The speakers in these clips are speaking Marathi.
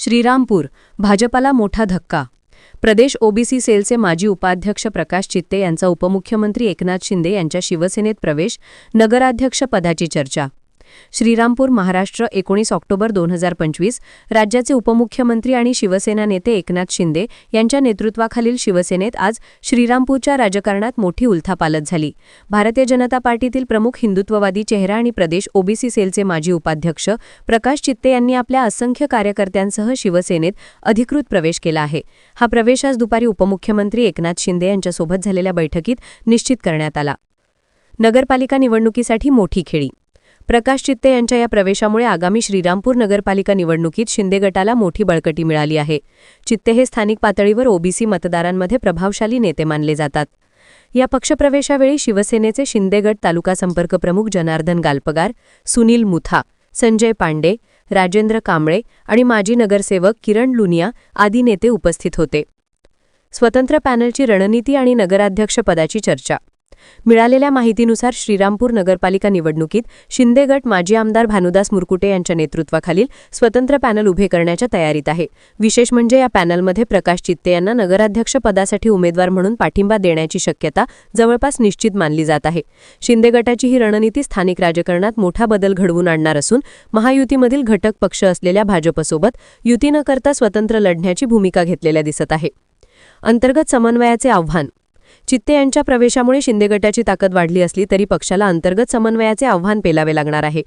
श्रीरामपूर भाजपाला मोठा धक्का. प्रदेश ओबीसी सेलचे माजी उपाध्यक्ष प्रकाश चित्ते यांचा उपमुख्यमंत्री एकनाथ शिंदे यांच्या शिवसेनेत प्रवेश नगराध्यक्ष पदाची चर्चा श्रीरामपूर महाराष्ट्र एकोणीस ऑक्टोबर दोन हजार पंचवीस. राज्याचे उपमुख्यमंत्री आणि शिवसेना नेते एकनाथ शिंदे यांच्या नेतृत्वाखालील शिवसेनेत आज श्रीरामपूरच्या राजकारणात मोठी उलथापालत झाली. भारतीय जनता पार्टीतील प्रमुख हिंदुत्ववादी चेहरा आणि प्रदेश ओबीसी सेलचे माजी उपाध्यक्ष प्रकाश चित्ते यांनी आपल्या असंख्य कार्यकर्त्यांसह शिवसेनेत अधिकृत प्रवेश केला आहे. हा प्रवेश आज दुपारी उपमुख्यमंत्री एकनाथ शिंदे यांच्यासोबत झालेल्या बैठकीत निश्चित करण्यात आला. नगरपालिका निवडणुकीसाठी मोठी खेळी प्रकाश चित्ते यांच्या या प्रवेशामुळे आगामी श्रीरामपूर नगरपालिका निवडणुकीत शिंदे गटाला मोठी बळकटी मिळाली आहे. चित्ते हे स्थानिक पातळीवर ओबीसी मतदारांमध्ये प्रभावशाली नेते मानले जातात. या पक्षप्रवेशावेळी शिवसेनेचे शिंदेगड तालुका संपर्क प्रमुख जनार्दन गालपगार सुनील मुथा संजय पांडे राजेंद्र कांबळे आणि माजी नगरसेवक किरण लुनिया आदी नेते उपस्थित होते. स्वतंत्र पॅनलची रणनीती आणि नगराध्यक्षपदाची चर्चा मिळालेल्या माहितीनुसार श्रीरामपूर नगरपालिका निवडणुकीत शिंदे गट माजी आमदार भानुदास मुरकुटे यांच्या नेतृत्वाखालील स्वतंत्र पॅनल उभे करण्याच्या तयारीत आहे. विशेष म्हणजे या पॅनलमध्ये प्रकाश चित्ते यांना नगराध्यक्ष पदासाठी उमेदवार म्हणून पाठिंबा देण्याची शक्यता जवळपास निश्चित मानली जात आहे. शिंदे गटाची ही रणनीती स्थानिक राजकारणात मोठा बदल घडवून आणणार असून महायुतीमधील घटक पक्ष असलेल्या भाजपसोबत युती न करता स्वतंत्र लढण्याची भूमिका घेतलेल्या दिसत आहे. अंतर्गत समन्वयाचे आव्हान चित्ते यांच्या प्रवेशामुळे शिंदे गटाची ताकद वाढली असली तरी पक्षाला अंतर्गत समन्वयाचे आव्हान पेलावे लागणार आहे.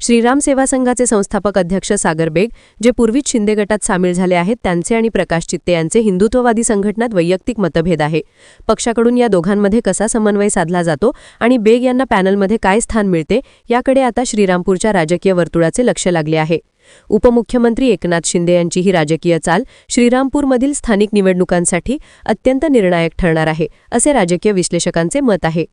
श्रीराम सेवा संघाचे संस्थापक अध्यक्ष सागर बेग जे पूर्वीच शिंदे गटात सामील झाले आहेत त्यांचे आणि प्रकाश चित्ते यांचे हिंदुत्ववादी संघटनात वैयक्तिक मतभेद आहे. पक्षाकडून या दोघांमध्ये कसा समन्वय साधला जातो आणि बेग यांना पॅनलमध्ये काय स्थान मिळते याकडे आता श्रीरामपूरच्या राजकीय वर्तुळाचे लक्ष लागले आहे. उपमुख्यमंत्री एकनाथ शिंदे यांची ही राजकीय चाल श्रीरामपूरमधील स्थानिक निवडणुकांसाठी अत्यंत निर्णायक ठरणार आहे असे राजकीय विश्लेषकांचे मत आहे.